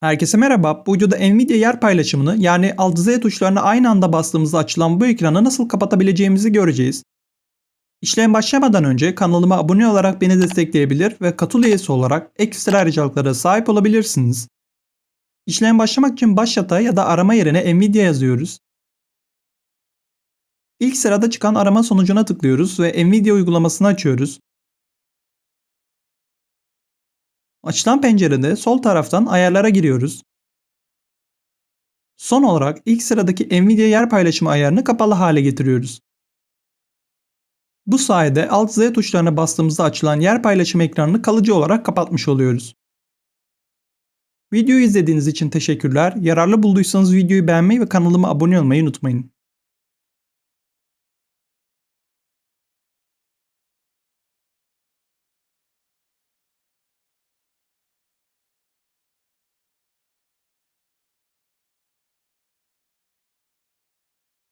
Herkese merhaba. Bu videoda Nvidia yer paylaşımını yani Alt Z tuşlarına aynı anda bastığımızda açılan bu ekranı nasıl kapatabileceğimizi göreceğiz. İşlem başlamadan önce kanalıma abone olarak beni destekleyebilir ve katıl üyesi olarak ekstra ayrıcalıklara sahip olabilirsiniz. İşlem başlamak için başlata ya da arama yerine Nvidia yazıyoruz. İlk sırada çıkan arama sonucuna tıklıyoruz ve Nvidia uygulamasını açıyoruz. Açılan pencerede sol taraftan ayarlara giriyoruz. Son olarak ilk sıradaki Nvidia yer paylaşımı ayarını kapalı hale getiriyoruz. Bu sayede Alt Z tuşlarına bastığımızda açılan yer paylaşımı ekranını kalıcı olarak kapatmış oluyoruz. Videoyu izlediğiniz için teşekkürler. Yararlı bulduysanız videoyu beğenmeyi ve kanalıma abone olmayı unutmayın.